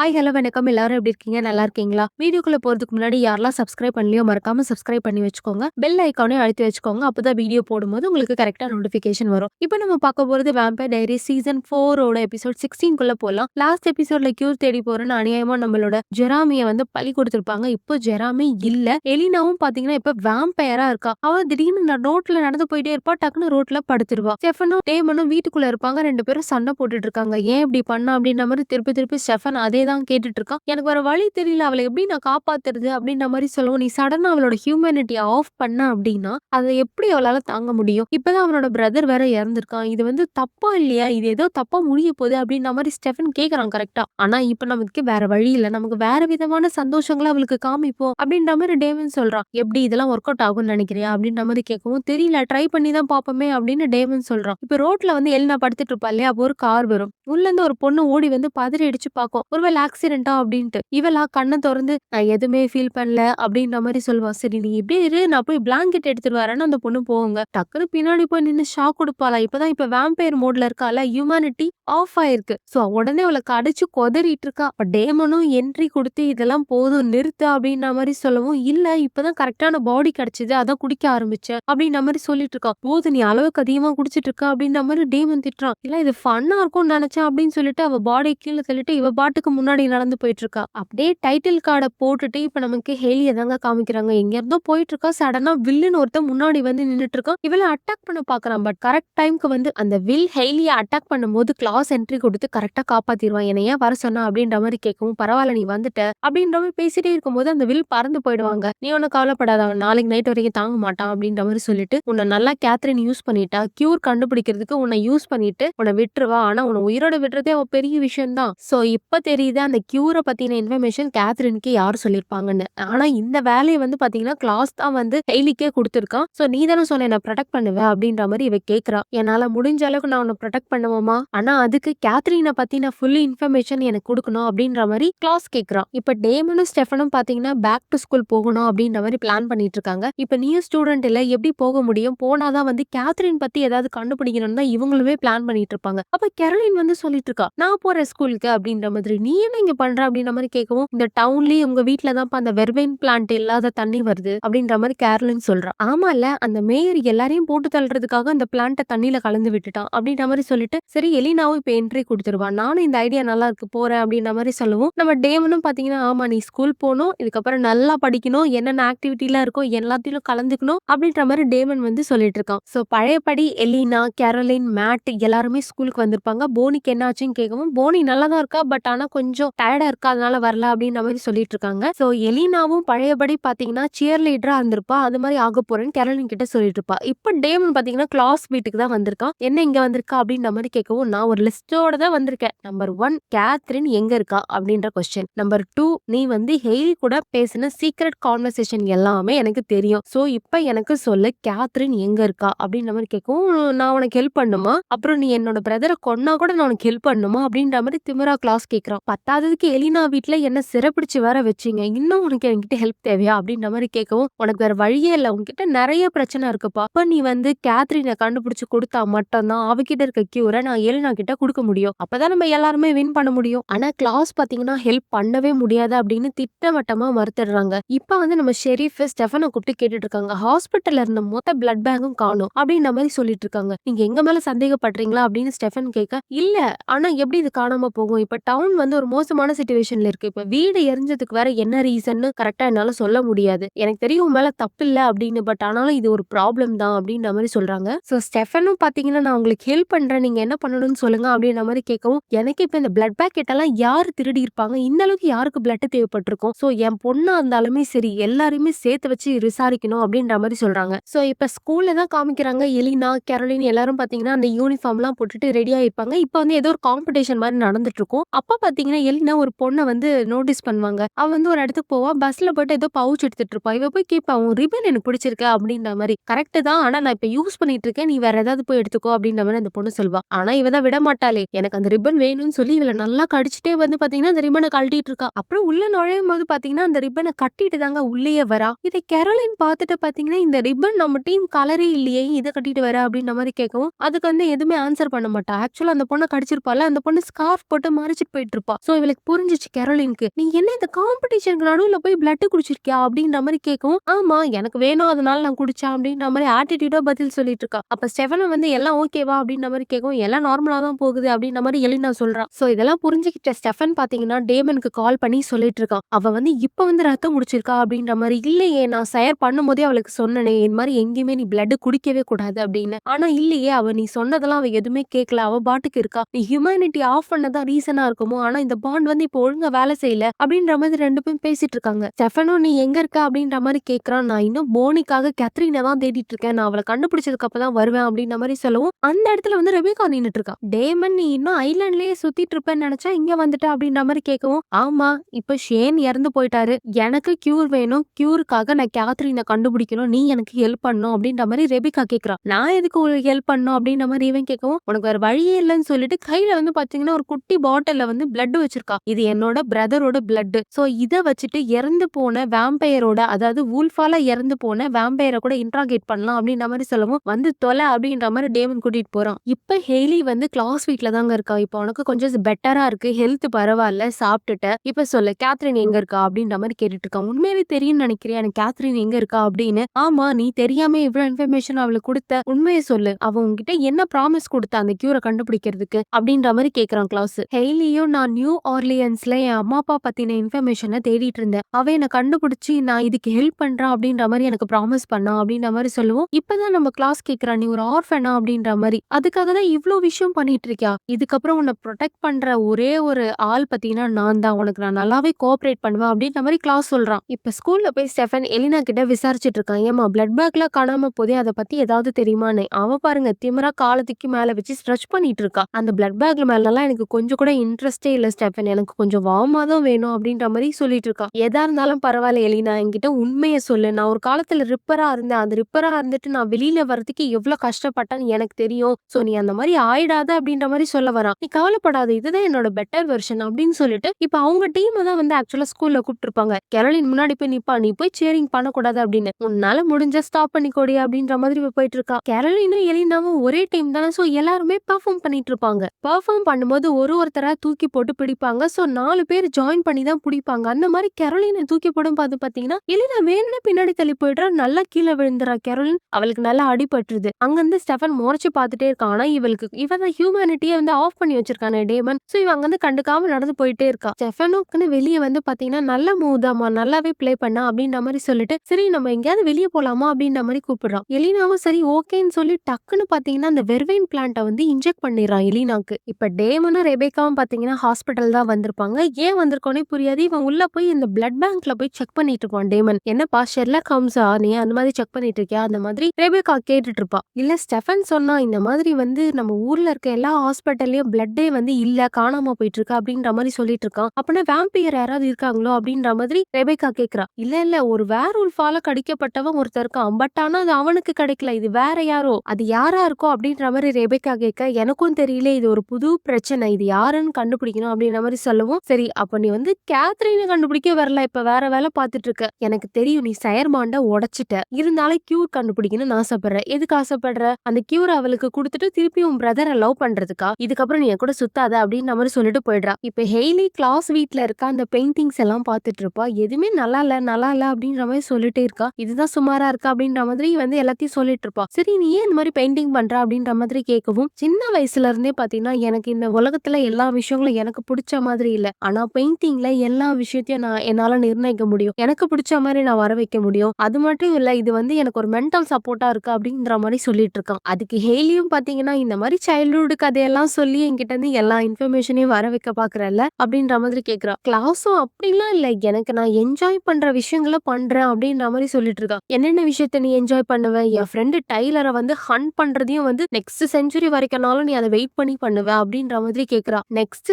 Hi hello வணக்கம். எல்லாரும் எப்படி இருக்கீங்க? நல்லா இருக்கீங்களா? வீடியோக்குள்ள போறதுக்கு முன்னாடி யாரெல்லாம் சப்ஸ்கிரைப் பண்ணலையோ மறக்காம சப்ஸ்கிரைப் பண்ணி வச்சுக்கோங்க. பெல் ஐக்கானே அழுத்தி வச்சுக்கோங்க. அப்பதான் வீடியோ போடும்போது உங்களுக்கு கரெக்டா நோட்டிபிகேஷன் வரும். இப்போ நம்ம பார்க்க போறது வேம்பயர் டைரி சீசன் ஃபோரோட எபிசோட் சிக்ஸ்டீன் குள்ள போலாம். லாஸ்ட் எபிசோட்ல கியூர் தேடி போறேன்னு அநியாயமா நம்மளோட ஜெராமிய வந்து பழி கொடுத்துருப்பாங்க. இப்போ ஜெராமி இல்ல. எலினாவும் பாத்தீங்கன்னா இப்ப வேம்பயரா இருக்கா. அவ திடீர்னு ரோட்ல நடந்து போயிட்டே இருப்பா. டக்குன்னு ரோட்ல படுத்துருவா. ஸ்டெஃபனும் டேமனும் வீட்டுக்குள்ள இருப்பாங்க. ரெண்டு பேரும் சண்டை போட்டுட்டு இருக்காங்க. ஏன் இப்படி பண்ணா? அப்படின்ற மாதிரி திருப்பி திருப்பி ஸ்டெஃபன் அதே தான் கேட்டுட்டு இருக்கான் எனக்கு வேற வழி தெரியல அவளை எப்படி நான் காப்பாத்துறது அப்படின்ற மாதிரி சொல்லுவோம் நீ சடனா அவளோட ஹியூமனிட்டியை ஆஃப் பண்ண அப்படின்னா அதை எப்படி அவளால தாங்க முடியும்? இப்பதான் அவனோட பிரதர் வேற இறந்திருக்கான். இது வந்து தப்பா இல்லையா? இது ஏதோ தப்பா முடிய போகுது அப்படின்ற மாதிரி ஸ்டெஃபன் கேக்குறான் கரெக்டா ஆனா இப்ப நமக்கு வேற வழி இல்ல. நமக்கு வேற விதமான சந்தோஷங்களை அவளுக்கு காமிப்போம் அப்படின்ற மாதிரி டேவன் சொல்றான். எப்படி இதெல்லாம் ஒர்க் அவுட் ஆகும்னு நினைக்கிறியா? அப்படின்ற மாதிரி கேட்கவும் தெரியல ட்ரை பண்ணி தான் பாப்போமே அப்படின்னு டேவன் சொல்றான். இப்ப ரோட்ல வந்து எல்லாம் படுத்துட்டு இருப்பா இல்லையா? அப்போ ஒரு கார் வரும். உள்ள இருந்து ஒரு பொண்ணு ஓடி வந்து பதறி அடிச்சு பார்க்கும். ஒருவேளை ஆக்சிடென்ட்டா அப்படின்ட்டு. இவளா கண்ணை திறந்து நான் எதுவுமே ஃபீல் பண்ணல அப்படின்ற மாதிரி சொல்லுவா. சரி நீ இப்படியே இரு. நான் போய் பிளாங்கெட் எடுத்துட்டு வரேன்னு அந்த பொண்ணு போவாங்க டக்குனு பின்னாடி போய் நின்று ஷாக் கொடுப்பாளா இப்பதான் இப்ப வேம்பயர் மோட்ல இருக்கால ஹியூமனிட்டி ஆஃப் ஆயிருக்கு. சோ உடனே அவளை கடிச்சு கொதறிட்டு இருக்கா. அப்ப டேமனும் என்ட்ரி கொடுத்து இதெல்லாம் போதும் நிறுத்து அப்படின்ற மாதிரி சொல்லவும் இல்ல இப்பதான் கரெக்டான பாடி கிடைச்சது. அதான் குடிக்க ஆரம்பிச்சேன் அப்படின்ற மாதிரி சொல்லிட்டு இருக்கா. போது நீ அளவுக்கு அதிகமா குடிச்சிட்டு இருக்க அப்படின்ற மாதிரி டேமன் திட்டுறான் இல்ல இது ஃபன்னா இருக்கும்னு நினைச்சேன் அப்படின்னு சொல்லிட்டு அவ பாடி கீழே தள்ளிட்டு இவ பாட்டுக்கு முன்னாடி முன்னாடி நடந்து போயிட்டு இருக்கா அப்படியே டைட்டில் கார்டை போட்டுட்டு இப்ப நமக்கு ஹேலிய தாங்க காமிக்கிறாங்க. எங்க இருந்தோ போயிட்டு இருக்கா சடனா வில்லுன்னு ஒருத்தன் முன்னாடி வந்து நின்றுட்டு இருக்கான் இவளை அட்டாக் பண்ண பாக்குறான். பட் கரெக்ட் டைம்க்கு வந்து அந்த வில் ஹெய்லியை அட்டாக் பண்ணும்போது கிளாஸ் என்ட்ரி கொடுத்து கரெக்டா காப்பாத்திடுவான் என்னை ஏன் வர சொன்னா? அப்படின்ற மாதிரி கேட்கவும் பரவாயில்ல நீ வந்துட்ட. அப்படின்ற மாதிரி பேசிட்டே இருக்கும்போது அந்த வில் பறந்து போயிடுவாங்க. நீ ஒன்னும் கவலைப்படாத. அவன் நாளைக்கு நைட் வரைக்கும் தாங்க மாட்டான். அப்படின்ற மாதிரி சொல்லிட்டு உன்னை நல்லா கேத்ரின் யூஸ் பண்ணிட்டா. கியூர் கண்டுபிடிக்கிறதுக்கு உன்னை யூஸ் பண்ணிட்டு உன்னை விட்டுருவா. ஆனா உன்னை உயிரோட விடுறதே அவ பெரிய விஷயம் தான் சோ இப்ப தெரியுது அந்த க்யூரை பத்தின இன்ஃபர்மேஷன் கேத்ரினுக்கு யார் சொல்லியிருப்பாங்கன்னு ஆனா இந்த வேலையை வந்து பாத்தீங்கன்னா கிளாஸ் தான் வந்து ஹெய்லிக்கே கொடுத்துருக்கான். சோ நீ தானே சொன்ன என்ன ப்ரொடெக்ட் பண்ணுவேன் அப்படின்ற மாதிரி இவ கேக்குறா. என்னால முடிஞ்ச அளவுக்கு நான் உன்னை ப்ரொடெக்ட் பண்ணுவோமா? ஆனா அதுக்கு கேத்ரினை பத்தின ஃபுல் இன்ஃபர்மேஷன் எனக்கு கொடுக்கணும் அப்படின்ற மாதிரி கிளாஸ் கேக்குறான் இப்ப டேமனும் ஸ்டெஃபனும் பாத்தீங்கன்னா பேக் டு ஸ்கூல் போகணும் அப்படின்ற மாதிரி பிளான் பண்ணிட்டு இருக்காங்க இப்ப நியூ ஸ்டூடெண்ட் இல்ல எப்படி போக முடியும்? போனாதான் வந்து கேத்ரின் பத்தி ஏதாவது கண்டுபிடிக்கணும்னு தான் இவங்களுமே பிளான் பண்ணிட்டு இருப்பாங்க அப்ப கெரலின் வந்து சொல்லிட்டு இருக்கா நான் போறேன் ஸ்கூலுக்கு அப்படின்ற மாதிரி. நீ என்ன இங்க பண்ற அப்படின்ற மாதிரி கேட்கவும் இந்த டவுன்லயே உங்க வீட்டுல தான் அந்த வெர்வைன் பிளான்ட் இல்லாத தண்ணி வருது அப்படின்ற மாதிரி கேரளின் சொல்றான் ஆமா இல்ல அந்த மேயர் எல்லாரையும் போட்டு தள்ளுறதுக்காக அந்த பிளான்ட்டை தண்ணியில கலந்து விட்டுட்டான் அப்படின்ற மாதிரி சொல்லிட்டு சரி எலினாவும் இப்ப என்ட்ரி கொடுத்துருவான் நானும் இந்த ஐடியா நல்லா இருக்கு போறேன் அப்படின்ற மாதிரி சொல்லுவோம். நம்ம டேமனும் பாத்தீங்கன்னா ஆமா நீ ஸ்கூல் போகணும் இதுக்கப்புறம் நல்லா படிக்கணும் என்னென்ன ஆக்டிவிட்டிலாம் இருக்கோ எல்லாத்தையும் கலந்துக்கணும் அப்படின்ற மாதிரி டேமன் வந்து சொல்லிட்டு இருக்கான். சோ பழையபடி எலினா கேரலின் மேட் எல்லாருமே ஸ்கூலுக்கு வந்திருப்பாங்க. போனிக்கு என்ன ஆச்சுன்னு கேட்கவும் போனி நல்லா தான் இருக்கா பட் ஆனா கொஞ்சம் கொஞ்சம் டயர்டா இருக்கா வரல அப்படின்ற மாதிரி சொல்லிட்டு இருக்காங்க. ஸோ எலினாவும் பழையபடி பாத்தீங்கன்னா சியர் லீடரா இருந்திருப்பா. அது மாதிரி ஆக போறேன்னு கேரளின் கிட்ட சொல்லிட்டு இருப்பா. இப்ப டேமன் பாத்தீங்கன்னா கிளாஸ் வீட்டுக்கு தான் வந்திருக்கான். என்ன இங்க வந்திருக்கா அப்படின்ற மாதிரி கேட்கவும் நான் ஒரு லிஸ்டோட தான் வந்திருக்கேன். நம்பர் ஒன் கேத்ரின் எங்க இருக்கா அப்படின்ற கொஸ்டின் நம்பர் டூ நீ வந்து ஹெய்லி கூட பேசின சீக்ரெட் கான்வர்சேஷன் எல்லாமே எனக்கு தெரியும். ஸோ இப்ப எனக்கு சொல்லு கேத்ரின் எங்க இருக்கா அப்படின்ற மாதிரி கேட்கவும் நான் உனக்கு ஹெல்ப் பண்ணுமா? அப்புறம் நீ என்னோட பிரதரை கொன்னா கூட நான் உனக்கு ஹெல்ப் பண்ணுமா அப்படின்ற மாதிரி திமிரா கிளாஸ் கேட்கிறான். பத்தாததுக்கு எலினா வீட்டில் என்ன சிறப்பிடிச்சு வேற வச்சீங்க? இன்னும் உனக்கு என்கிட்ட ஹெல்ப் தேவையா? அப்படின்ற மாதிரி கேட்கவும் உனக்கு வேற வழியே இல்லை. உன்கிட்ட நிறைய பிரச்சனை இருக்குப்பா. அப்ப நீ வந்து கேத்ரினை கண்டுபிடிச்சு கொடுத்தா மட்டும்தான் அவகிட்ட இருக்க கியூரை நான் எலினா கிட்ட கொடுக்க முடியும். அப்பதான் நம்ம எல்லாருமே வின் பண்ண முடியும். ஆனா கிளாஸ் பாத்தீங்கன்னா ஹெல்ப் பண்ணவே முடியாது அப்படின்னு திட்டவட்டமா மறுத்துடுறாங்க. இப்ப வந்து நம்ம ஷெரீஃப் ஸ்டெஃபனை கூப்பிட்டு கேட்டுட்டு இருக்காங்க ஹாஸ்பிட்டல்ல இருந்த மொத்த பிளட் பேங்கும் காணும் அப்படின்ற மாதிரி சொல்லிட்டு இருக்காங்க நீங்க எங்க மேல சந்தேகப்படுறீங்களா அப்படின்னு ஸ்டெஃபன் கேட்க இல்ல. ஆனா எப்படி இது காணாம போகும்? இப்ப டவுன் வந்து ஒரு மோசமான சுச்சுவேஷன்ல இருக்கு. இப்ப வீடு எரிஞ்சதுக்கு வேற என்ன ரீசன்னு கரெக்டா என்னால சொல்ல முடியாது. எனக்கு தெரியும் உன் மேல தப்பு இல்ல அப்படின்னு பட் ஆனாலும் இது ஒரு ப்ராப்ளம் தான் அப்படின்ற மாதிரி சொல்றாங்க. சோ ஸ்டெஃபனும் பாத்தீங்கன்னா நான் உங்களுக்கு ஹெல்ப் பண்றேன். நீங்க என்ன பண்ணணும்னு சொல்லுங்க அப்படின்ற மாதிரி கேட்கவும் எனக்கு இப்ப இந்த பிளட் பேக்கெட் எல்லாம் யாரு திருடி இருப்பாங்க? இந்த அளவுக்கு யாருக்கு பிளட் தேவைப்பட்டிருக்கும்? சோ என் பொண்ணா இருந்தாலுமே சரி எல்லாருமே சேர்த்து வச்சு விசாரிக்கணும் அப்படின்ற மாதிரி சொல்றாங்க. சோ இப்ப ஸ்கூல்ல தான் காமிக்கிறாங்க. எலினா கேரளின் எல்லாரும் பாத்தீங்கன்னா அந்த யூனிஃபார்ம் எல்லாம் போட்டுட்டு ரெடி ஆயிருப்பாங்க இப்ப வந்து ஏதோ ஒரு காம்படிஷன் மாதிரி நடந்துட்டு இருக்கும். அப்ப பாத்தீங்கன்னா எலினா ஒரு பொண்ணை வந்து நோட்டீஸ் பண்ணுவாங்க. அவ வந்து ஒரு இடத்துக்கு போவா. பஸ்ல போட்டு ஏதோ பவுச் எடுத்துட்டு இருப்பா. இவ போய் கேட்பா உன் ரிபன் எனக்கு பிடிச்சிருக்க அப்படின்ற மாதிரி. கரெக்ட் தான். ஆனா நான் இப்ப யூஸ் பண்ணிட்டு இருக்கேன். நீ வேற ஏதாவது போய் எடுத்துக்கோ அப்படின்ற மாதிரி அந்த பொண்ணு சொல்வா. ஆனா இவ தான் விட மாட்டாளே. எனக்கு அந்த ரிப்பன் வேணும்னு சொல்லி இவள நல்லா கடிச்சிட்டே வந்து பாத்தீங்கன்னா அந்த ரிப்பனை கழட்டிட்டு இருக்கா. அப்புறம் உள்ள நுழையும் போது பாத்தீங்கன்னா அந்த ரிப்பனை கட்டிட்டு தாங்க உள்ளேயே வரா. இதை கெரோலின் பார்த்துட்டு பாத்தீங்கன்னா இந்த ரிப்பன் நம்ம டீம் கலரே இல்லையே இதை கட்டிட்டு வர அப்படின்ற மாதிரி கேட்கவும் அதுக்கு வந்து எதுவுமே ஆன்சர் பண்ண மாட்டா. ஆக்சுவலா அந்த பொண்ணை கடிச்சிருப்பால அந்த பொண்ணு ஸ்கார்ஃப் போட்டு மறைச்சிட்டு போயிட்டு இருப்பா. சோ இவளுக்கு புரிஞ்சுச்சு கெரோலினுக்கு நீ என்ன இந்த காம்படிஷனுக்கு நடுவில் போய் பிளட் குடிச்சிருக்கியா? அப்படின்ற மாதிரி கேட்கவும் ஆமா எனக்கு வேணும் அதனால நான் குடிச்சேன் அப்படின்ற மாதிரி ஆட்டிடியூடா பதில் சொல்லிட்டு இருக்கா. அப்ப ஸ்டெஃபனும் வந்து எல்லாம் ஓகேவா அப்படின்ற மாதிரி கேட்கவும் எல்லாம் நார்மலா தான் போகுது அப்படின்ற மாதிரி எலினா சொல்றான் சோ இதெல்லாம் புரிஞ்சுக்கிட்ட ஸ்டெஃபன் பாத்தீங்கன்னா டேமனுக்கு கால் பண்ணி சொல்லிட்டு இருக்கான். அவ வந்து இப்ப வந்து ரத்தம் குடிச்சிருக்கா அப்படின்ற மாதிரி இல்லையே நான் சயர் பண்ணும்போதே அவளுக்கு சொன்னனே இந்த மாதிரி எங்கேயுமே நீ பிளட் குடிக்கவே கூடாது அப்படின்னு. ஆனா இல்லையே அவ நீ சொன்னதெல்லாம் அவ எதுவுமே கேட்கல அவ பாட்டுக்கு இருக்கா. நீ ஹியூமனிட்டி ஆஃப் பண்ணதான் ரீசனா இருக்குமோ? ஆனா இந்த பாண்ட் வந்து இப்போ ஒழுங்கா வேலை செய்யல அப்படின்ற மாதிரி ரெண்டு பேரும் பேசிட்டு இருக்காங்க. ஸ்டெஃபனோ நீ எங்க இருக்க? அப்படின்ற மாதிரி கேக்குறான். நான் இன்னும் போனிக்காக கேத்ரினை தான் தேடிட்டு இருக்கேன். நான் அவளை கண்டுபிடிச்சதுக்கு அப்பதான் வருவேன் அப்படின்ற மாதிரி சொல்லவும் அந்த இடத்துல வந்து ரெபிகா நின்னுட்டு இருக்கா. டேமன் நீ இன்னும் ஐலாண்ட்லயே சுத்திட்டு இருப்பேன்னு நினைச்சா இங்க வந்துட்ட? அப்படின்ற மாதிரி கேட்கவும் ஆமா இப்ப ஷேன் இறந்து போயிட்டாரு. எனக்கு கியூர் வேணும். கியூருக்காக நான் கேத்ரினை கண்டுபிடிக்கணும். நீ எனக்கு ஹெல்ப் பண்ணணும். அப்படின்ற மாதிரி ரெபிகா கேக்குறா. நான் எதுக்கு ஹெல்ப் பண்ணும் அப்படின்ற மாதிரி இவன் கேட்கவும் உனக்கு வேற வழியே இல்லைன்னு சொல்லிட்டு கையில வந்து பாத்தீங்கன்னா ஒரு குட்டி பாட்டில வந்து பிளட் வச்சிருக்கா. இது என்னோட பிரதரோட பிளட் சோ இத வச்சுட்டு இறந்து போன வேம்பையரோட அதாவது வூல்ஃபால இறந்து போன வேம்பையரை கூட இன்ட்ராகேட் பண்ணலாம் அப்படின்ற மாதிரி சொல்லவும் வந்து தொலை அப்படின்ற மாதிரி டேமன் கூட்டிட்டு போறான். இப்ப ஹெய்லி வந்து கிளாஸ் வீட்ல தாங்க இருக்கா. இப்போ உனக்கு கொஞ்சம் பெட்டரா இருக்கு. ஹெல்த் பரவாயில்ல சாப்பிட்டுட்ட. இப்ப சொல்லு கேத்ரின் எங்க இருக்கா அப்படின்ற மாதிரி கேட்டுட்டு இருக்கான் உண்மையிலே தெரியும்னு நினைக்கிறேன் எனக்கு கேத்ரின் எங்க இருக்கா அப்படின்னு. ஆமா நீ தெரியாம இவ்வளவு இன்ஃபர்மேஷன் அவளுக்கு கொடுத்த. உண்மையை சொல்லு. அவ உங்ககிட்ட என்ன ப்ராமிஸ் கொடுத்த அந்த கியூரை கண்டுபிடிக்கிறதுக்கு அப்படின்ற மாதிரி கேக்குறான் கிளாஸ் ஹெய்லியும் நான் நியூ ஆர்லியன்ஸ்ல என் அம்மா அப்பா பத்தின இன்ஃபர்மேஷனை தேடிட்டு இருந்தேன். அவ என்ன கண்டுபிடிச்சி நான் இதுக்கு ஹெல்ப் பண்றான் அப்படின்ற மாதிரி எனக்கு ப்ராமிஸ் பண்ணா அப்படின்ற மாதிரி சொல்லுவோம். இப்பதான் நம்ம கிளாஸ் கேக்குறா நீ ஒரு ஆர்ஃபனா அப்படின்ற மாதிரி. அதுக்காக தான் இவ்வளோ விஷயம் பண்ணிட்டு இருக்கியா? இதுக்கப்புறம் உன்னை ப்ரொடெக்ட் பண்ற ஒரே ஒரு ஆள் பத்தினா நான் தான். உனக்கு நான் நல்லாவே கோஆபரேட் பண்ணுவேன் அப்படின்ற மாதிரி கிளாஸ் சொல்றான். இப்ப ஸ்கூல்ல போய் ஸ்டெஃபன் எலினா கிட்ட விசாரிச்சுட்டு இருக்கான். ஏமா பிளட் பேக்ல காணாம போதே அதை பத்தி ஏதாவது தெரியுமான்னு. அவ பாருங்க திமரா காலத்துக்கு மேல வச்சு ஸ்ட்ரெச் பண்ணிட்டு இருக்கா. அந்த பிளட் பேக்ல மேலாம் எனக்கு கொஞ்சம் கூட இன்ட்ரெஸ்டே இல்ல ஸ்டெஃபன் எனக்கு கொஞ்சம் வார்மாக தான் வேணும் அப்படின்ற மாதிரி சொல்லிட்டு இருக்கான். எதா இருந்தாலும் பரவாயில்ல எலினா என்கிட்ட உண்மையை சொல்லு. நான் ஒரு காலத்துல ரிப்பரா இருந்தேன். அந்த ரிப்பரா இருந்துட்டு நான் வெளியில வரதுக்கு எவ்வளவு கஷ்டப்பட்டேன்னு எனக்கு தெரியும். சோ நீ அந்த மாதிரி ஆயிடாத அப்படின்ற மாதிரி சொல்ல வரான். நீ கவலைப்படாத. இதுதான் என்னோட பெட்டர் வெர்ஷன் அப்படின்னு சொல்லிட்டு இப்ப அவங்க டீம் தான் வந்து ஆக்சுவலா ஸ்கூல்ல கூப்பிட்டுருப்பாங்க. கேரளின் முன்னாடி போய் நிப்பா. நீ போய் சேரிங் பண்ணக்கூடாது அப்படின்னு. உன்னால முடிஞ்ச ஸ்டாப் பண்ணிக்கோடி அப்படின்ற மாதிரி போயிட்டு இருக்கா. கேரளினும் எலினாவும் ஒரே டைம் தானே. சோ எல்லாருமே பெர்ஃபார்ம் பண்ணிட்டு இருப்பாங்க. பெர்ஃபார்ம் பண்ணும்போது ஒரு ஒருத்தரா தூக்கி போட்டு பிடிப்பாங்க. சோ நாலு பேர் ஜாயின் பண்ணி தான் பிடிப்பாங்க. அந்த மாதிரி கெரோலினை தூக்கி போடும் பார்த்து பாத்தீங்கன்னா எலினா வேணும்னு பின்னாடி தள்ளி போயிடுறா. நல்லா கீழே விழுந்துறா கெரோலின் அவளுக்கு நல்லா அடிபட்டுருது. அங்கிருந்து ஸ்டெஃபன் முறைச்சு பார்த்துட்டே இருக்கான். ஆனா இவளுக்கு இவன் தான் ஹியூமனிட்டியை வந்து ஆஃப் பண்ணி வச்சிருக்கானே டேமன் சோ இவன் அங்கிருந்து கண்டுக்காம நடந்து போயிட்டே இருக்கா. ஸ்டெஃபனுக்குன்னு வெளியே வந்து பாத்தீங்கன்னா நல்ல மூதாமா நல்லாவே ப்ளே பண்ணா. அப்படின்ற மாதிரி சொல்லிட்டு சரி நம்ம எங்கேயாவது வெளியே போலாமா? அப்படின்ற மாதிரி கூப்பிடுறான். எலினாவும் சரி ஓகேன்னு சொல்லி டக்குன்னு பாத்தீங்கன்னா அந்த வெர்வைன் பிளான்ட்டை வந்து இன்ஜெக்ட் பண்ணிடுறான் எலினாக்கு. இப்போ டேமனும் ரெபேக்காவும் பாத்தீங்கன்னா ஹாஸ்பிட்டல் தான் வந்திருப்பாங்க. ஏன் வந்திருக்கோனே புரியாது. இவன் உள்ள போய் இந்த பிளட் பேங்க்ல போய் செக் பண்ணிட்டு இருப்பான் டேமன் என்னப்பா ஷெர்லா கம்ஸா நீ அந்த மாதிரி செக் பண்ணிட்டு இருக்கியா? அந்த மாதிரி ரேபேக்கா கேட்டுட்டு இருப்பா. இல்ல ஸ்டெஃபன் சொன்னா இந்த மாதிரி வந்து நம்ம ஊர்ல இருக்க எல்லா ஹாஸ்பிட்டல்லயும் பிளட்டே வந்து இல்ல காணாம போயிட்டு இருக்கா? அப்படின்ற மாதிரி சொல்லிட்டு இருக்கான். அப்படின்னா வேம்பியர் யாராவது இருக்காங்களோ? அப்படின்ற மாதிரி ரேபேக்கா கேக்குறா. இல்ல இல்ல ஒரு வேற உல்ஃபால கடிக்கப்பட்டவன் ஒருத்தர் இருக்கான். பட் ஆனா அது அவனுக்கு கிடைக்கல. இது வேற யாரோ? அது யாரா இருக்கோ? அப்படின்ற மாதிரி ரேபேக்கா கேட்க எனக்கும் தெரியல. இது ஒரு புது பிரச்சனை. இது யாருன்னு கண்டுபிடிக்கணும். அப்படின்னு அப்படின்ற மாதிரி சொல்லவும். சரி அப்ப நீ வந்து கேத்ரினை கண்டுபிடிக்க வரல. இப்ப வேற வேலை பார்த்துட்டு இருக்க எனக்கு தெரியும் நீ செயர்மாண்ட உடைச்சிட்ட. இருந்தாலும் கியூர் கண்டுபிடிக்கணும்னு ஆசைப்படுற எதுக்கு ஆசைப்படுற? அந்த கியூர் அவளுக்கு கொடுத்துட்டு திருப்பி உன் பிரதரை லவ் பண்றதுக்கா? இதுக்கப்புறம் நீ கூட சுத்தாத அப்படின்ற மாதிரி சொல்லிட்டு போயிடுறா. இப்ப ஹெய்லி கிளாஸ் வீட்ல இருக்க? அந்த பெயிண்டிங்ஸ் எல்லாம் பார்த்துட்டு இருப்பா எதுவுமே நல்லா இல்ல நல்லா இல்ல அப்படின்ற மாதிரி சொல்லிட்டே இருக்கா. இதுதான் சுமாரா இருக்கா அப்படின்ற மாதிரி வந்து எல்லாத்தையும் சொல்லிட்டு இருப்பா சரி நீ ஏன் இந்த மாதிரி பெயிண்டிங் பண்ற அப்படின்ற மாதிரி கேட்கவும் சின்ன வயசுல இருந்தே பாத்தீங்கன்னா எனக்கு இந்த உலகத்துல எல்லா விஷயங்களும் எனக்கு பிடிச்ச பிடிச்ச மாதிரி இல்லை. ஆனா பெயிண்டிங்ல எல்லா விஷயத்தையும் நான் என்னால நிர்ணயிக்க முடியும். எனக்கு பிடிச்ச மாதிரி நான் வர வைக்க முடியும். அது மட்டும் இல்ல இது வந்து எனக்கு ஒரு மென்டல் சப்போர்ட்டா இருக்கு அப்படின்ற மாதிரி சொல்லிட்டு இருக்கான். அதுக்கு ஹேலியும் பாத்தீங்கன்னா இந்த மாதிரி சைல்ட்ஹுட் கதையெல்லாம் சொல்லி என்கிட்ட இருந்து எல்லா இன்ஃபர்மேஷனையும் வர வைக்க பாக்குறல்ல அப்படின்ற மாதிரி கேக்குறா கிளாஸும் அப்படிலாம் இல்ல. எனக்கு நான் என்ஜாய் பண்ற விஷயங்களை பண்றேன் அப்படின்ற மாதிரி சொல்லிட்டு இருக்கா என்னென்ன விஷயத்த நீ என்ஜாய் பண்ணுவ? என் ஃப்ரெண்டு டைலரை வந்து ஹன் பண்றதையும் வந்து நெக்ஸ்ட் செஞ்சுரி வரைக்கும்னாலும் நீ அதை வெயிட் பண்ணி பண்ணுவ அப்படின்ற மாதிரி கேக்குறா நெக்ஸ்ட்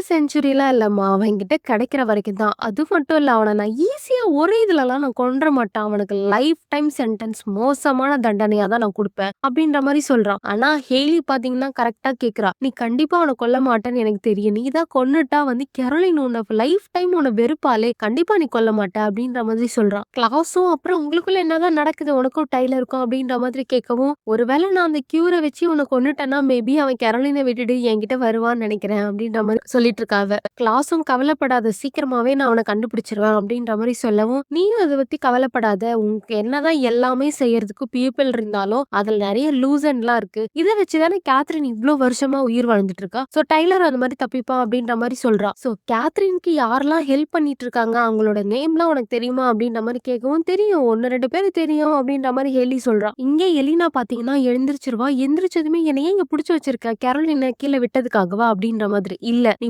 அப்படிலாம் இல்லைம்மா. அவன்கிட்ட கிடைக்கிற வரைக்கும் தான். அது மட்டும் இல்லை அவனை நான் ஈஸியாக ஒரே இதுலலாம் நான் கொன்ற மாட்டேன். அவனுக்கு லைஃப் டைம் சென்டென்ஸ் மோசமான தண்டனையாக தான் நான் கொடுப்பேன் அப்படின்ற மாதிரி சொல்கிறான் ஆனால் ஹேலி பார்த்தீங்கன்னா கரெக்டாக கேட்குறா நீ கண்டிப்பாக அவனை கொல்ல மாட்டேன்னு எனக்கு தெரியும். நீ தான் கொன்னுட்டா வந்து கெரோலின் உன்னை லைஃப் டைம் உன்னை வெறுப்பாலே. கண்டிப்பாக நீ கொல்ல மாட்ட அப்படின்ற மாதிரி சொல்கிறான் கிளாஸும் அப்புறம் உங்களுக்குள்ள என்னதான் நடக்குது? உனக்கும் டைலருக்கும் அப்படின்ற மாதிரி கேட்கவும் ஒருவேளை நான் அந்த கியூரை வச்சு உன்னை கொன்னுட்டேன்னா மேபி அவன் கெரோலினை விட்டுட்டு என்கிட்ட வருவான்னு நினைக்கிறேன் அப்படின்ற மாதிரி சொல்லிட்டு இருக்காவ. கிளாஸும் கவலைப்படாத சீக்கிரமாவே நான் அவனை கண்டுபிடிச்சிருவேன் அப்படின்ற மாதிரி சொல்லவும், நீயும் அதை பத்தி கவலைப்படாத. உனக்கு என்னதான் எல்லாமே செய்யறதுக்கு பீப்பிள் இருந்தாலும், அதுல நிறைய லூஸ் அண்ட்லாம் இருக்கு. இதை வச்சு தானே கேத்ரின் இவ்வளவு வருஷமா உயிர் வாழ்ந்துட்டு இருக்கா. சோ டைலர் அந்த மாதிரி தப்பிப்பான் அப்படின்ற மாதிரி சொல்றா. சோ கேத்ரின்க்கு யாரெல்லாம் ஹெல்ப் பண்ணிட்டு இருக்காங்க, அவங்களோட நேம்லாம் உனக்கு தெரியுமா? அப்படின்ற மாதிரி கேட்கவும், தெரியும் ஒன்னு ரெண்டு பேர் தெரியும் அப்படின்ற மாதிரி ஹெலி சொல்றா. இங்க எலினா பாத்தீங்கன்னா எழுந்திரிச்சிருவா எந்திரிச்சதுமே என்னையே ஏன் இங்க புடிச்சு வச்சிருக்க? கேரோலின கீழே விட்டதுக்காகவா? அப்படின்ற மாதிரி. இல்ல நீ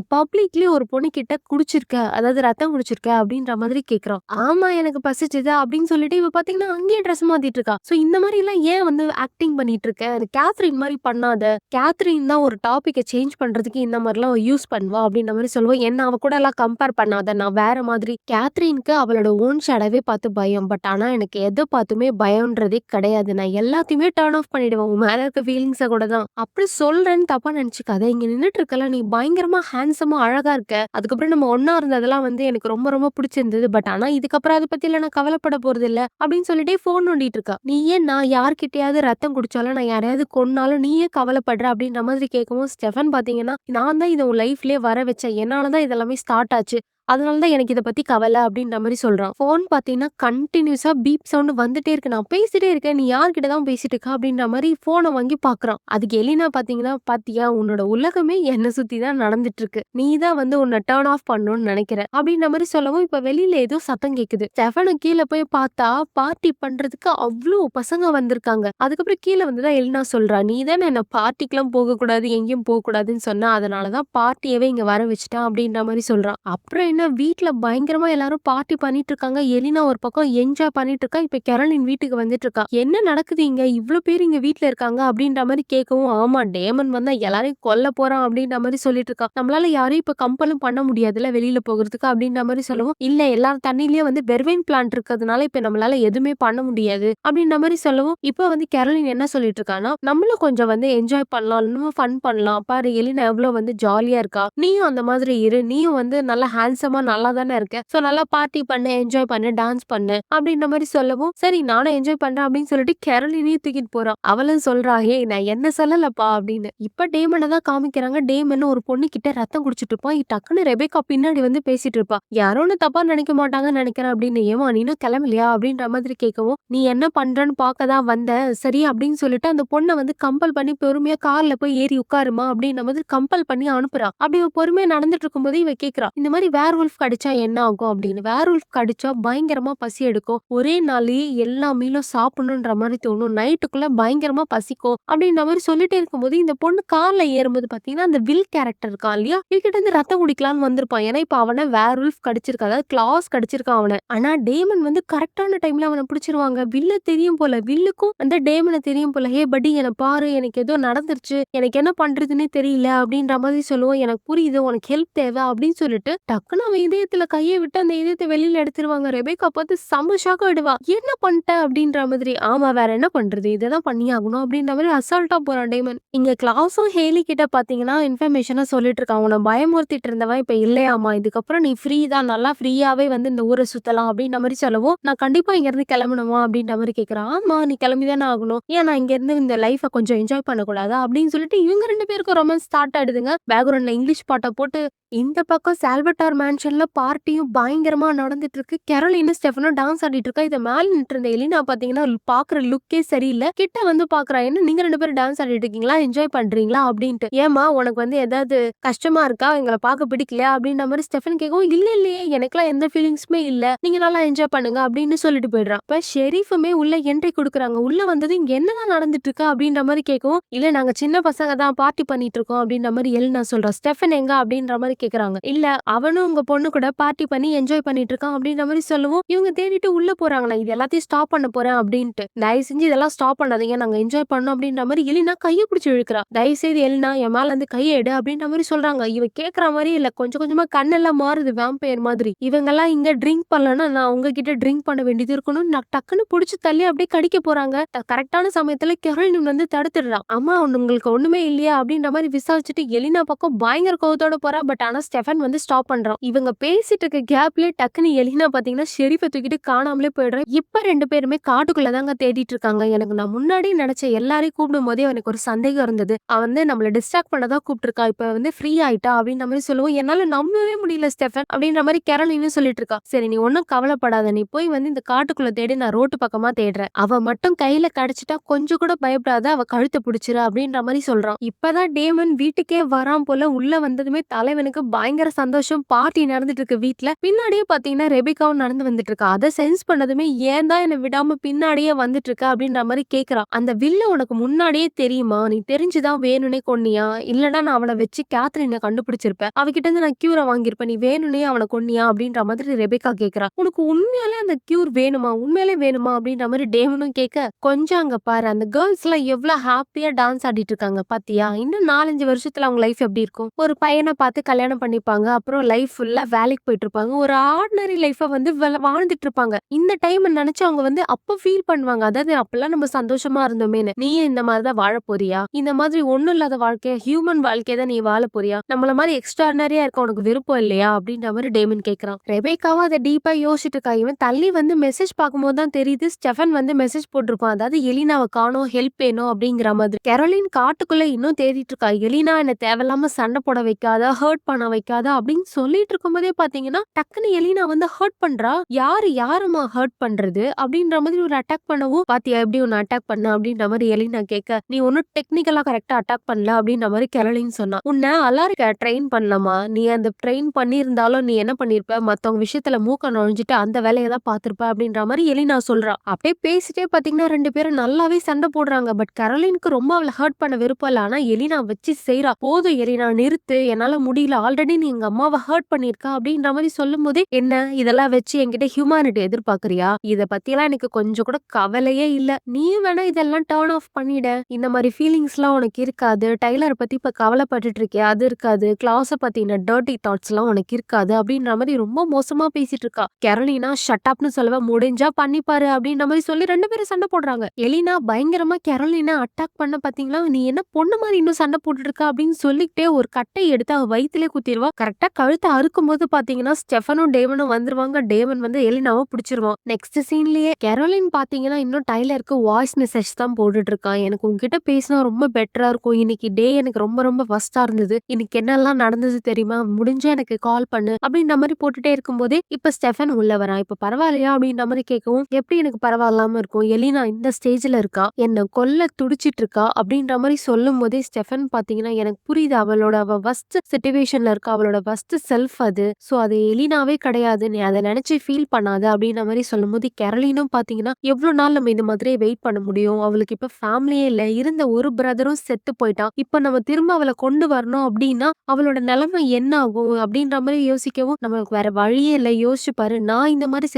பப்ளிக்லயே ஒரு பொண்ணு கிட்ட குடிச்சிருக்க. அதாவது ரத்தம் குடிச்சிருக்க அப்படின்ற மாதிரி கேட்குறான். ஆமா எனக்கு பசிச்சது அப்படின்னு சொல்லிட்டு இவ பாத்தீங்கன்னா அங்கேயே ட்ரெஸ் மாத்திட்டு இருக்கா. சோ இந்த மாரிலாம் ஏன் வந்து ஆக்டிங் பண்ணிட்டு இருக்க? அந்த கேத்ரின் மாதிரி பண்ணாத. கேத்ரின் தான் ஒரு டாபிக்கை சேஞ்ச் பண்றதுக்கு இந்த மாரிலாம் யூஸ் பண்ணுவா அப்படின்ற மாதிரி சொல்லுவோம் என்ன அவ எல்லாம் கம்பேர் பண்ணாத. நான் வேற மாதிரி. கேத்ரின்க்கு அவளோட ஓன் ஷேடவே பார்த்து பயம். பட் ஆனா எனக்கு எதை பார்த்துமே பயம்ன்றதே கிடையாது. நான் எல்லாத்தையுமே டர்ன் ஆஃப் பண்ணிடுவேன். உன் மேல இருக்க ஃபீலிங்ஸை கூட தான். அப்படி சொல்றேன்னு தப்பா நினைச்சுக்காத இங்க நின்றுட்டு இருக்கல நீ பயங்கரமா ஹேண்ட்ஸமா அழகா இருக்க. அதுக்கப்புறம் நம்ம ஒன்னா இருந்ததெல்லாம் வந்து எனக்கு ரொம்ப ரொம்ப பிடிச்சிருந்தது. பட் ஆனா இதுக்கப்புறம் அதை பத்தி நான் கவலைப்பட போறதில்ல. அப்படின்னு சொல்லிட்டே ஃபோன் நோண்டிட்டு இருக்கா. நீ ஏன் நான் யார்கிட்டயாவது ரத்தம் குடிச்சாலும், நான் யாரையாவது கொன்னாலும் நீயே கவலைப்படுற? அப்படின்ற மாதிரி கேட்கவும், ஸ்டெஃபன் பாத்தீங்கன்னா, நான் தான் இதை உன் லைஃப்லயே வர வச்சேன். என்னாலதான் தான் ஸ்டார்ட் ஆச்சு. அதனால தான் எனக்கு இதை பத்தி கவலை அப்படின்ற மாதிரி சொல்றான். ஃபோன் பார்த்தீங்கன்னா கண்டினியூஸாக பீப் சவுண்ட் வந்துட்டே இருக்கு. நான் பேசிட்டே இருக்கேன். நீ யார்கிட்ட தான் பேசிட்டு இருக்க? அப்படின்ற மாதிரி ஃபோனை வாங்கி பாக்குறான். அதுக்கு எலினா பாத்தீங்கன்னா, பாத்தியா உன்னோட உலகமே என்ன சுத்தி தான் நடந்துட்டு இருக்கு. நீ தான் வந்து உன்னை டேர்ன் ஆஃப் பண்ணணும்னு நினைக்கிறேன் அப்படின்ற மாதிரி சொல்லவும், இப்ப வெளியில ஏதோ சத்தம் கேக்குது. ஸ்டெஃபனும் கீழே போய் பார்த்தா பார்ட்டி பண்றதுக்கு அவ்வளோ பசங்க வந்திருக்காங்க. அதுக்கப்புறம் கீழே வந்து தான் எலினா சொல்றா. நீ தானே என்ன பார்ட்டிக்குலாம் போகக்கூடாது, எங்கேயும் போகக்கூடாதுன்னு சொன்ன. அதனால தான் பார்ட்டியவே இங்க வர வச்சுட்டான் அப்படின்ற மாதிரி சொல்றான். அப்புறம் எப்படின்னா வீட்டில் பயங்கரமா எல்லாரும் பார்ட்டி பண்ணிட்டு இருக்காங்க. எலினா ஒரு பக்கம் என்ஜாய் பண்ணிட்டு இருக்கா. இப்ப கெரோலின் வீட்டுக்கு வந்துட்டு இருக்கா. என்ன நடக்குது இங்க? இவ்வளோ பேர் இங்க வீட்டில் இருக்காங்க அப்படின்ற மாதிரி கேட்கவும், ஆமா டேமன் வந்தா எல்லாரையும் கொல்ல போறான் அப்படின்ற மாதிரி சொல்லிட்டு இருக்கான் நம்மளால யாரையும் இப்ப கம்பலும் பண்ண முடியாதுல்ல வெளியில போகிறதுக்கு அப்படின்ற மாதிரி சொல்லவும், இல்ல எல்லாரும் தண்ணிலயும் வந்து வெர்வைன் பிளான்ட் இருக்கிறதுனால இப்ப நம்மளால எதுவுமே பண்ண முடியாது. அப்படின்ற மாதிரி சொல்லவும், இப்ப வந்து கெரோலின் என்ன சொல்லிட்டு இருக்கான்னா, நம்மளும் கொஞ்சம் வந்து என்ஜாய் பண்ணலாம். இன்னும் ஃபன் பண்ணலாம். பாரு எலினா எவ்வளோ வந்து ஜாலியா இருக்கா. நீயும் அந்த மாதிரி இரு. நீயும் வந்து நல்லா ஹேண்ட்ஸ் ஹேண்ட்ஸமா நல்லா தானே இருக்கேன் சோ நல்லா பார்ட்டி பண்ணு, என்ஜாய் பண்ணு, டான்ஸ் பண்ணு அப்படின்ற மாதிரி சொல்லவும், சரி நானும் என்ஜாய் பண்றேன் அப்படின்னு சொல்லிட்டு கெரோலினையும் தூக்கிட்டு போறா. அவளும் சொல்றா, ஏய் நான் என்ன சொல்லலப்பா அப்படின்னு. இப்ப டேமனை தான் காமிக்கிறாங்க. டேமன் ஒரு பொண்ணு கிட்ட ரத்தம் குடிச்சிட்டு இருப்பான். டக்குன்னு ரெபேக்கா பின்னாடி வந்து பேசிட்டு இருப்பா. யாரோ ஒண்ணு தப்பா நினைக்க மாட்டாங்கன்னு நினைக்கிறேன் அப்படின்னு. ஏமா நீ இன்னும் கிளம்பலையா? அப்படின்ற மாதிரி கேட்கவும், நீ என்ன பண்றன்னு பார்க்க தான் வந்த சரி அப்படின்னு சொல்லிட்டு அந்த பொண்ணை வந்து கம்பல் பண்ணி பொறுமையா கார்ல போய் ஏறி உட்காருமா அப்படின்ற மாதிரி கம்பல் பண்ணி அனுப்புறா. அப்படி இவ பொறுமையா நடந்துட்டு இருக்கும்போது இவ கேக்குறா இந்த மாதிரி வேற வேர்வுல்ஃப் கடிச்சா என்ன ஆகும் அப்படின்னு. வேர்வுல்ஃப் கடிச்சா பயங்கரமா பசி எடுக்கும். ஒரே நாள்லயே எல்லா மீலும் சாப்பிடணுன்ற மாதிரி தோணும். நைட்டுக்குள்ள பயங்கரமா பசிக்கும். அப்படின்ற மாதிரி சொல்லிட்டே இருக்கும்போது இந்த பொண்ணு கார்ல ஏறும்போது பாத்தீங்கன்னா, அந்த வில் கேரக்டர் இருக்கான் இல்லையா? இவகிட்ட இருந்து ரத்தம் குடிக்கலாம்னு வந்திருப்பான். ஏன்னா இப்ப அவன வேர்வுல்ஃப் கடிச்சிருக்கா அதாவது கிளாஸ் கடிச்சிருக்கான் அவனை ஆனா டேமன் வந்து கரெக்டான டைம்ல அவனை பிடிச்சிருவாங்க. வில்ல தெரியும் போல. வில்லுக்கும் அந்த டேமனை தெரியும் போல. "ஹே படி என்னை பாரு. எனக்கு ஏதோ நடந்துருச்சு. எனக்கு என்ன பண்றதுன்னே தெரியல." அப்படின்ற மாதிரி சொல்லுவோம் "எனக்கு புரியுது. உனக்கு ஹெல்ப் தேவை." அப்படின்னு சொல்லிட்டு டக்குனு அவன் இதயத்துல கையை விட்டு அந்த இதயத்தை வெளியில எடுத்துருவாங்க. ரெபேக்கா பார்த்து செம்ம ஷாக் ஆயிடுவா. என்ன பண்ணிட்ட? அப்படின்ற மாதிரி. ஆமா வேற என்ன பண்றது? இதைதான் தான் பண்ணியாகணும் அப்படின்ற மாதிரி அசால்ட்டா போறான் டைமன் இங்க கிளாஸும் ஹேலி கிட்ட பாத்தீங்கன்னா, இன்ஃபர்மேஷனா சொல்லிட்டு இருக்கான். உன்ன பயமுறுத்திட்டு இருந்தவன் இப்ப இல்லையாமா. இதுக்கப்புறம் நீ ஃப்ரீ தான். நல்லா ஃப்ரீயாவே வந்து இந்த ஊரை சுத்தலாம் அப்படின்ற மாதிரி சொல்லவும், நான் கண்டிப்பா இங்க இருந்து கிளம்பணுமா? அப்படின்ற மாதிரி கேக்குறான் ஆமா நீ கிளம்பி தானே ஆகணும். ஏன் நான் இங்க இருந்து இந்த லைஃபை கொஞ்சம் என்ஜாய் பண்ணக்கூடாதா? அப்படின்னு சொல்லிட்டு இவங்க ரெண்டு பேருக்கும் ரொமான்ஸ் ஸ்டார்ட் ஆயிடுதுங்க. பேக்ரவுண்ட்ல இங்கிலீஷ் பாட்டை போட்டு இந்த பக்கம் சால்வட்டார் மேன்ஷன்ல பார்ட்டியும் பயங்கரமா நடந்துட்டு இருக்கு. கெரோலினும் ஸ்டெஃபனும் டான்ஸ் ஆடிட்டு இருக்கா. இதை மேல நின்று இருந்த எலினா பாத்தீங்கன்னா, பாக்குற லுக்கே சரியில்லை கிட்ட வந்து பாக்குறா. என்ன நீங்க ரெண்டு பேரும் டான்ஸ் ஆடிட்டு இருக்கீங்களா? என்ஜாய் பண்றீங்களா? அப்படின்ட்டு. ஏம்மா உனக்கு வந்து ஏதாவது கஷ்டமா இருக்கா? எங்களை பார்க்க பிடிக்கலையா? அப்படின்ற மாதிரி ஸ்டெஃபன் கேட்கவும், இல்ல இல்லையே எனக்கெல்லாம் எந்த ஃபீலிங்ஸுமே இல்ல. நீங்க நல்லா என்ஜாய் பண்ணுங்க அப்படின்னு சொல்லிட்டு போயிடுறான். இப்ப ஷெரீஃபுமே உள்ள என்ட்ரி கொடுக்குறாங்க உள்ள வந்தது இங்க என்னதான் நடந்துட்டு இருக்கா அப்படின்ற மாதிரி கேட்கவும், இல்ல நாங்க சின்ன பசங்க தான் பார்ட்டி பண்ணிட்டு இருக்கோம் அப்படின்ற மாதிரி எல் நான் சொல்றா. ஸ்டெஃபன் எங்க? அப்படின்ற மாதிரி கேக்குறாங்க. இல்ல அவனும் உங்க பொண்ணு கூட பார்ட்டி பண்ணி என்ஜாய் பண்ணிட்டு இருக்கான் அப்படின்ற மாதிரி சொல்லவும், இவங்க தேடிட்டு உள்ள போறாங்க. நான் இது எல்லாத்தையும் ஸ்டாப் பண்ண போறேன் அப்படின்ட்டு. தயவு செஞ்சு இதெல்லாம் ஸ்டாப் பண்ணாதீங்க. நாங்க என்ஜாய் பண்ணோம் அப்படின்ற மாதிரி எலினா கையை பிடிச்சி இழுக்கிறா. தயவு செய்து எலினா என் மேல இருந்து கைய எடு அப்படின்ற மாதிரி சொல்றாங்க. இவ கேக்குற மாதிரி இல்ல. கொஞ்சம் கொஞ்சமா கண்ணெல்லாம் மாறுது வேம்பயர் மாதிரி. இவங்கெல்லாம் இங்க ட்ரிங்க் பண்ணலன்னா நான் உங்ககிட்ட ட்ரிங்க் பண்ண வேண்டியது இருக்கணும். நான் டக்குன்னு புடிச்சு தள்ளி அப்படியே கடிக்க போறாங்க. கரெக்டான சமயத்துல கெரோலின் வந்து தடுத்துடுறான் அம்மா உங்களுக்கு ஒண்ணுமே இல்லையா? அப்படின்ற மாதிரி விசாரிச்சுட்டு எலினா பக்கம் பயங்கர கோவத்தோட போறா. பட் ஆனா ஸ்டெஃபன் வந்து ஸ்டாப் பண்றான். இவங்க பேசிட்டு இருக்க கேப்ல டக்குன்னு எலினா பாத்தீங்கன்னா ஷெரீஃபை தூக்கிட்டு காணாமலே போயிடுறா. இப்ப ரெண்டு பேருமே காட்டுக்குள்ள தாங்க தேடிட்டு இருக்காங்க. எனக்கு நான் முன்னாடி நினைச்ச எல்லாரையும் கூப்பிடும்போதே எனக்கு ஒரு சந்தேகம் இருந்தது. அவன் வந்து நம்மள டிஸ்ட்ராக்ட் பண்ண தான் இப்ப வந்து ஃப்ரீ ஆயிட்டா அப்படின்ற மாதிரி சொல்லுவோம் என்னால நம்பவே முடியல ஸ்டெஃபன் அப்படின்ற மாதிரி கேரோலினும் சொல்லிட்டு இருக்கா. சரி நீ ஒன்னும் கவலைப்படாத. நீ போய் வந்து இந்த காட்டுக்குள்ள தேடி நான் ரோட்டு பக்கமா தேடுறேன். அவ மட்டும் கையில கிடைச்சிட்டா கொஞ்சம் கூட பயப்படாத. அவ கழுத்தை பிடிச்சிரு அப்படின்ற மாதிரி சொல்றான். இப்பதான் டேமன் வீட்டுக்கே வரான் போல. உள்ள வந்ததுமே தலைவனுக்கு பயங்கர சந்தோஷம். பார்ட்டி நடந்துட்டு இருக்கு வீட்டுல பின்னாடியே பாத்தீங்கன்னா ரெபிகாவும் நடந்து வந்துட்டு இருக்கா. அதை சென்ஸ் பண்ணதுமே ஏன் தான் என்ன விடாம பின்னாடியே வந்துட்டு இருக்க அப்படின்ற மாதிரி கேக்குறா. அந்த வில்ல உனக்கு முன்னாடியே தெரியுமா? நீ தெரிஞ்சுதான் வேணும்னே கொன்னியா? இல்லனா நான் அவனை வச்சு கேத்ரினை கண்டுபிடிச்சிருப்பேன். அவகிட்ட இருந்து நான் கியூரை வாங்கியிருப்பேன். நீ வேணும்னே அவனை கொன்னியா? அப்படின்ற மாதிரி ரெபிகா கேக்குறா. உனக்கு உண்மையாலே அந்த கியூர் வேணுமா? உண்மையிலே வேணுமா? அப்படின்ற மாதிரி டேவனும் கேட்க, கொஞ்சம் அங்க பாரு அந்த கேர்ள்ஸ்லாம் எவ்வளவு ஹாப்பியா டான்ஸ் ஆடிட்டு இருக்காங்க பாத்தியா? இன்னும் 4, 5 வருஷத்துல அவங்க லைஃப் எப்படி இருக்கும்? ஒரு பையனை பார்த்து கல்யாணம் பண்ணிப்பாங்க. அப்புறம் லைஃப் ஃபுல்லாக வேலைக்கு போயிட்டு இருப்பாங்க. ஒரு ஆர்டினரி லைஃப்பை வந்து வாழ்ந்துட்டு இருப்பாங்க. இந்த டைம் நினைச்சு அவங்க வந்து அப்போ ஃபீல் பண்ணுவாங்க. அதாவது அப்பெல்லாம் நம்ம சந்தோஷமா இருந்தோமேன்னு. நீ இந்த மாதிரி தான் வாழ போறியா? இந்த மாதிரி ஒன்றும் இல்லாத வாழ்க்கைய ஹியூமன் வாழ்க்கையை தான் நீ வாழ போறியா? நம்மள மாதிரி எக்ஸ்ட்ரார்டினரியா இருக்க உனக்கு விருப்பம் இல்லையா? அப்படின்ற மாதிரி டேமன் கேட்கறான் ரெபேக்காவும் அதை டீப்பா யோசிச்சுட்டு இருக்கா. இவன் தள்ளி வந்து மெசேஜ் பார்க்கும்போது தான் தெரியுது ஸ்டெஃபன் வந்து மெசேஜ் போட்டிருப்பான். அதாவது எலினாவை காணோம் ஹெல்ப் வேணும் அப்படிங்கிற மாதிரி. கெரோலின் காட்டுக்குள்ள இன்னும் தேடிட்டு இருக்கா. எலினா என்ன தேவையில்லாம சண்டை போட வைக்காத, ஹர்ட் பண்ண வைக்காத அப்படின்னு சொல்லிட்டு இருக்கும்போதே பாத்தீங்கன்னா, டக்குன்னு எலினா வந்து ஹர்ட் பண்றா. யாரு யாரம்மா ஹர்ட் பண்றது? அப்படின்ற மாதிரி ஒரு அட்டாக் பண்ணவும், பாத்தியா எப்படி உன்ன அட்டாக் பண்ண அப்படின்ற மாதிரி எலினா கேட்க, நீ ஒண்ணும் டெக்னிக்கலா கரெக்டா அட்டாக் பண்ணல அப்படின்ற மாதிரி கேரோலின் சொன்னா. உன்ன அலாரிக்க ட்ரெயின் பண்ணலாமா நீ அந்த ட்ரெயின் பண்ணியிருந்தாலும் நீ என்ன பண்ணிருப்ப மத்தவங்க விஷயத்துல மூக்க நுழைஞ்சிட்டு அந்த வேலையை தான் பாத்திருப்ப அப்படின்ற மாதிரி எலினா சொல்றா. அப்படியே பேசிட்டே பாத்தீங்கன்னா ரெண்டு பேரும் நல்லாவே சண்டை போடுறாங்க. பட் கரலினுக்கு ரொம்ப அவள ஹர்ட் பண்ண விருப்பம் இல்ல. ஆனா எலினா வச்சு செய்யறா போதும் எலினா நிறுத்து. என்னால முடியல. ஆல்ரெடி நீ எங்க அம்மாவை ஹர்ட் பண்ணி பண்ணியிருக்கா அப்படின்ற மாதிரி சொல்லும் சொல்லும்போதே, என்ன இதெல்லாம் வச்சு என்கிட்ட ஹியூமானிட்டி எதிர்பார்க்குறியா? இத பத்தியெல்லாம் எனக்கு கொஞ்சம் கூட கவலையே இல்ல. நீ வேணா இதெல்லாம் டேர்ன் ஆஃப் பண்ணிட. இந்த மாதிரி ஃபீலிங்ஸ்லாம் உனக்கு இருக்காது. டைலர் பத்தி இப்ப கவலைப்பட்டுட்டு இருக்கியா? அது இருக்காது. கிளாஸ பத்தின டர்ட்டி தாட்ஸ்லாம் உனக்கு இருக்காது. அப்படின்ற மாதிரி ரொம்ப மோசமா பேசிட்டு இருக்கா. கெரலினா ஷட் அப்ன்னு முடிஞ்சா பண்ணி பாரு மாதிரி சொல்லி ரெண்டு பேரும் சண்டை போடுறாங்க. எலினா பயங்கரமா கெரலினா அட்டாக் பண்ண பாத்தீங்களா, நீ என்ன பொண்ணு மாதிரி இன்னும் சண்டை போட்டுட்டு இருக்கா அப்படின்னு சொல்லிக்கிட்டே ஒரு கட்டை எடுத்து அவ குத்திடுவா குத்திருவா. கரெக்ட்டா கழுத்த பார்க்கும்போது பாத்தீங்கன்னா, ஸ்டெஃபனும் டேமனும் வந்துருவாங்க. டேமன் வந்து எலினாவும் பிடிச்சிருவான் நெக்ஸ்ட் சீன்லயே கெரோலின் பாத்தீங்கன்னா, இன்னும் டைலருக்கு வாய்ஸ் மெசேஜ் தான் போட்டுட்டு இருக்கான். எனக்கு உங்ககிட்ட பேசினா ரொம்ப பெட்டரா இருக்கும். இன்னைக்கு டே எனக்கு ரொம்ப ரொம்ப வொர்ஸ்ட்டா இருந்தது. இன்னைக்கு என்னெல்லாம் நடந்தது தெரியுமா? முடிஞ்சா எனக்கு கால் பண்ணு அப்படின்ற மாதிரி போட்டுட்டே இருக்கும்போதே, இப்ப ஸ்டெஃபன் உள்ள வரான். இப்ப பரவாயில்லையா? அப்படின்ற மாதிரி கேட்கவும், எப்படி எனக்கு பரவாயில்லாம இருக்கும்? எலினா இந்த ஸ்டேஜ்ல இருக்கா. என்ன கொல்ல துடிச்சிட்டு இருக்கா அப்படின்ற மாதிரி சொல்லும் போதே ஸ்டெஃபன் பாத்தீங்கன்னா, எனக்கு புரியுது அவளோட அவ ஃபர்ஸ்ட் சிட்யூவேஷன்ல இருக்கா. அவளோட ஃபர்ஸ்ட் செல்ஃப் அது. ஸோ அது எலினாவே கிடையாது. நீ அதை நினைச்சு ஃபீல் பண்ணாத மாதிரி சொல்லும் சொல்லும்போது, கேரோலினும் பார்த்தீங்கன்னா எவ்வளோ நாள் நம்ம இந்த மாதிரியே வெயிட் பண்ண முடியும்? அவளுக்கு இப்போ ஃபேமிலியே இல்லை இருந்த ஒரு பிரதரும் செத்து போயிட்டான். இப்போ நம்ம திரும்ப அவளை கொண்டு வரணும் அப்படின்னா அவளோட நிலைமை என்ன ஆகும்? அப்படின்ற மாதிரி யோசிக்கவும், நம்மளுக்கு வேற வழியே இல்லை யோசிச்சு பாரு. நான் இந்த மாரி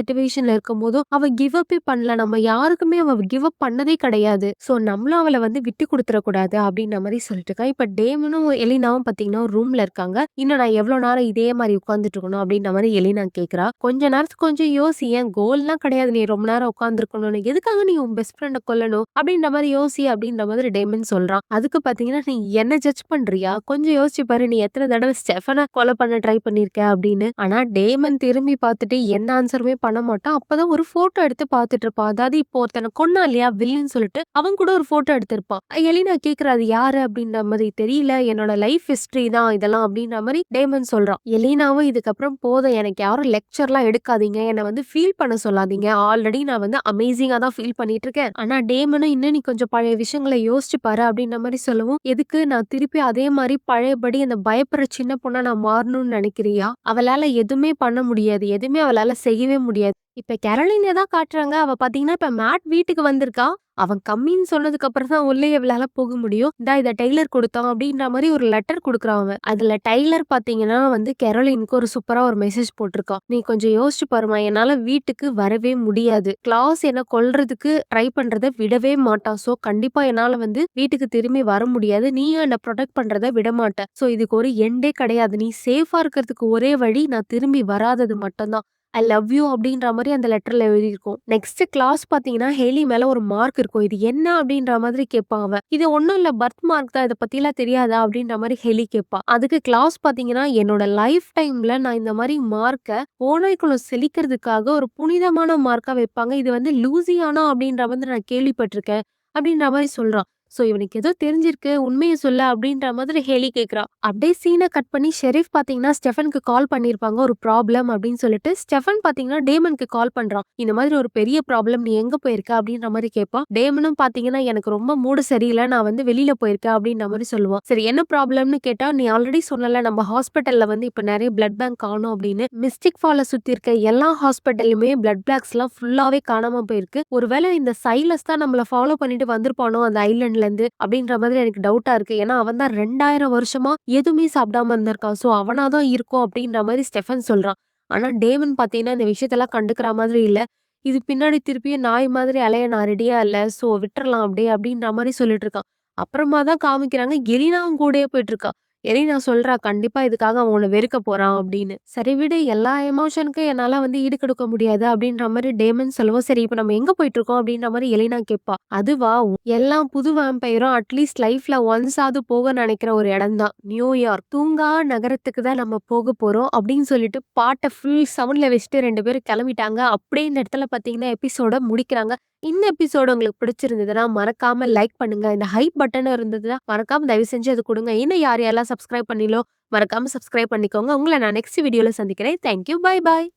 இருக்கும் போதும் அவ கிவ் அப்பே பண்ணல. நம்ம யாருக்குமே அவ கிவ் அப் பண்ணதே கிடையாது. ஸோ நம்மளும் அவளை வந்து விட்டு குடுத்துற கூடாது மாதிரி மாரி சொல்லிட்டு இருக்கா. இப்போ டேமனும், எலினாவும் பார்த்தீங்கன்னா ரூம்ல இருக்காங்க. இன்னும் நான் எவ்வளோ நேரம் இதே மாதிரி மாரி உட்கார்ந்துட்டு இருக்கணும்? அப்படின்ற மாதிரி எலினா கேட்குறா கொஞ்ச நேரத்துக்கு கொஞ்சம் யோசி. என் கோல்லாம் கிடையாது. நீ ரொம்ப நேரம் உட்காந்துருக்கணும்னு எதுக்காக நீ உன் பெஸ்ட் ஃப்ரெண்ட கொல்லணும்? அப்படின்ற மாதிரி யோசி அப்படின்ற மாதிரி டேமன் சொல்றான். அதுக்கு பாத்தீங்கன்னா, நீ என்ன ஜட்ஜ் பண்றியா? கொஞ்சம் யோசிச்சு பாரு. நீ எத்தனை தடவை ஸ்டெஃபனை கொலை பண்ண ட்ரை பண்ணியிருக்க அப்படின்னு ஆனா டேமன் திரும்பி பார்த்துட்டு என்ன ஆன்சருமே பண்ண மாட்டான். அப்பதான் ஒரு ஃபோட்டோ எடுத்து பார்த்துட்டு இருப்பான். அதாவது இப்போ ஒருத்தனை கொன்னா இல்லையா? வில்லுன்னு சொல்லிட்டு, அவன் கூட ஒரு ஃபோட்டோ எடுத்திருப்பான். எலினா கேட்கிறா, அது யாரு? அப்படின்ற மாதிரி தெரியல. என்னோட லைஃப் ஹிஸ்டரி தான் இதெல்லாம் அப்படின்ற மாதிரி டேமன் சொல்றான். எலினாவும் இதுக்கப்புறம் போதும் எனக்கு யாரும் லெக்சர்லாம் எடுக்காதீங்க. என்னை வந்து ஃபீல் பண்ண சொல்லாதீங்க. ஆல்ரெடி நான் வந்து அமேசிங்காக தான் ஃபீல் பண்ணிட்டு இருக்கேன். ஆனால் டேமனும் இன்னும் நீ கொஞ்சம் பழைய விஷயங்களை யோசிச்சு பாரு அப்படின்ற மாதிரி சொல்லவும், எதுக்கு நான் திருப்பி அதே மாதிரி பழையபடி அந்த பயப்படுற சின்ன பொண்ணை நான் மாறணும்னு நினைக்கிறியா அவளால் எதுவுமே பண்ண முடியாது. எதுவுமே அவளால் செய்யவே முடியாது. இப்ப கேரோலின தான் காட்டுறாங்க. அவ பாத்தீங்கன்னா, இப்ப மேட் வீட்டுக்கு வந்திருக்கா. அவன் கம்மின்னு சொன்னதுக்கு அப்புறம் தான் உள்ளே இவளால போக முடியும். இந்தா இத டெய்லர் கொடுத்தான் அப்படின்ற மாரி ஒரு லெட்டர் குடுக்குறான் அவன். அதுல டெய்லர் பாத்தீங்கன்னா வந்து கெரோலினுக்கு ஒரு சூப்பரா ஒரு மெசேஜ் போட்டிருக்கான். நீ கொஞ்சம் யோசிச்சு பாரும்மா. என்னால வீட்டுக்கு வரவே முடியாது. கிளாஸ் என்ன கொல்றதுக்கு ட்ரை பண்றத விடவே மாட்டான். சோ கண்டிப்பா என்னால வந்து வீட்டுக்கு திரும்பி வர முடியாது. நீயும் என்ன ப்ரொடெக்ட் பண்றத விடமாட்ட. சோ இதுக்கு ஒரு எண்டே கிடையாது. நீ சேஃபா இருக்கிறதுக்கு ஒரே வழி நான் திரும்பி வராதது மட்டும் தான். ஐ லவ் யூ அப்படின்ற மாதிரி அந்த லெட்டரில் எழுதியிருக்கும். நெக்ஸ்ட் கிளாஸ் பார்த்தீங்கன்னா, ஹேலி மேலே ஒரு மார்க் இருக்கும். இது என்ன அப்படின்ற மாதிரி கேட்பான் அவன். இது ஒன்றும் இல்லை பர்த் மார்க் தான். இதை பற்றிலாம் தெரியாதா? அப்படின்ற மாதிரி ஹெலி கேட்பா. அதுக்கு கிளாஸ் பார்த்தீங்கன்னா, என்னோட லைஃப் டைமில் நான் இந்த மாதிரி மார்க்கை ஓநாய்க்குளம் செழிக்கிறதுக்காக ஒரு புனிதமான மார்க்காக வைப்பாங்க. இது வந்து லூசியானா அப்படின்ற மாதிரி நான் கேள்விப்பட்டிருக்கேன் அப்படின்ற மாதிரி சொல்கிறான் ஸோ இவனுக்கு ஏதோ தெரிஞ்சிருக்கு. உண்மையை சொல்ல அப்படின்ற மாதிரி ஹேலி கேட்குறான் அப்படியே சீனை கட் பண்ணி ஷெரீஃப் பார்த்தீங்கன்னா, ஸ்டெஃபனுக்கு கால் பண்ணியிருப்பாங்க. ஒரு ப்ராப்ளம் அப்படின்னு சொல்லிட்டு, ஸ்டெஃபன் பார்த்தீங்கன்னா, டேமனுக்கு கால் பண்ணுறான் இந்த மாதிரி ஒரு பெரிய ப்ராப்ளம். நீ எங்கே போயிருக்க? அப்படின்ற மாதிரி கேட்பான். டேமனும் பார்த்தீங்கன்னா, எனக்கு ரொம்ப மூடு சரியில்லை நான் வந்து வெளியில போயிருக்கேன் அப்படின்ற மாதிரி சொல்லுவான். சரி என்ன ப்ராப்ளம்னு கேட்டால் நீ ஆல்ரெடி சொன்னல நம்ம ஹாஸ்பிட்டலில் வந்து இப்போ நிறைய பிளட் பேங்க் காணோம் அப்படின்னு. மிஸ்டிக் ஃபால சுற்றி இருக்க எல்லா ஹாஸ்பிட்டல்லையுமே பிளட் பேங்க்ஸ்லாம் ஃபுல்லாகவே காணாம போயிருக்கு. ஒருவேளை இந்த சைலஸ் தான் நம்மளை ஃபாலோ பண்ணிட்டு வந்திருப்பானோ அந்த ஐலண்ட் இருந்து அப்படின்ற மாதிரி எனக்கு டவுட்டா இருக்கு. ஏன்னா அவன் தான் 2000 வருஷமா எதுவுமே சாப்பிடாம இருந்திருக்கான். சோ அவனாதான் இருக்கும் அப்படின்ற மாதிரி ஸ்டெஃபன் சொல்றான். ஆனா டேமன் பாத்தீங்கன்னா இந்த விஷயத்தெல்லாம் கண்டுக்கிற மாதிரி இல்ல. இது பின்னாடி திருப்பியும் நாய் மாதிரி அலைய நான் ரெடியா இல்ல. சோ விட்டுறலாம் அப்படியே அப்படின்ற மாதிரி சொல்லிட்டு இருக்கான். அப்புறமா தான் காமிக்கிறாங்க எலினாவும் கூடயே போயிட்டு இருக்கா. எலினா சொல்றா, "கண்டிப்பா இதுக்காக அவன் உன்ன வெறுக்க போறான்" அப்படின்னு. சரி விடு எல்லா எமோஷனுக்கும் என்னால வந்து ஈடுகெடுக்க முடியாது அப்படின்ற மாரி டேமன் சொல்லவும், சரி இப்ப நம்ம எங்க போயிட்டு இருக்கோம் அப்படின்ற மாரி எலினா கேட்பா. அதுவா எல்லா புது வேம்பயரும் அட்லீஸ்ட் லைஃப்ல ஒன்ஸ் ஆகுது போக நினைக்கிற ஒரு இடம் தான். நியூயார்க். தூங்கா நகரத்துக்கு தான் நம்ம போக போறோம் அப்படின்னு சொல்லிட்டு பாட்ட ஃபுல் சவுண்ட்ல வச்சுட்டு 2 பேரும் கிளம்பிட்டாங்க. அப்படியே இந்த இடத்துல பார்த்தீங்கன்னா, எபிசோட முடிக்கிறாங்க. இந்த எபிசோடு உங்களுக்கு பிடிச்சிருந்ததுன்னா, மறக்காம லைக் பண்ணுங்க. இந்த ஹைப் பட்டன் இருந்ததுன்னா, மறக்காம தயவு செஞ்சு அது கொடுங்க இன்னும் யார் யாரெல்லாம் சப்ஸ்கிரைப் பண்ணீங்களோ, மறக்காம சப்ஸ்கிரைப் பண்ணிக்கோங்க. உங்கள நான் நெக்ஸ்ட் வீடியோல சந்திக்கிறேன். Thank you. Bye bye.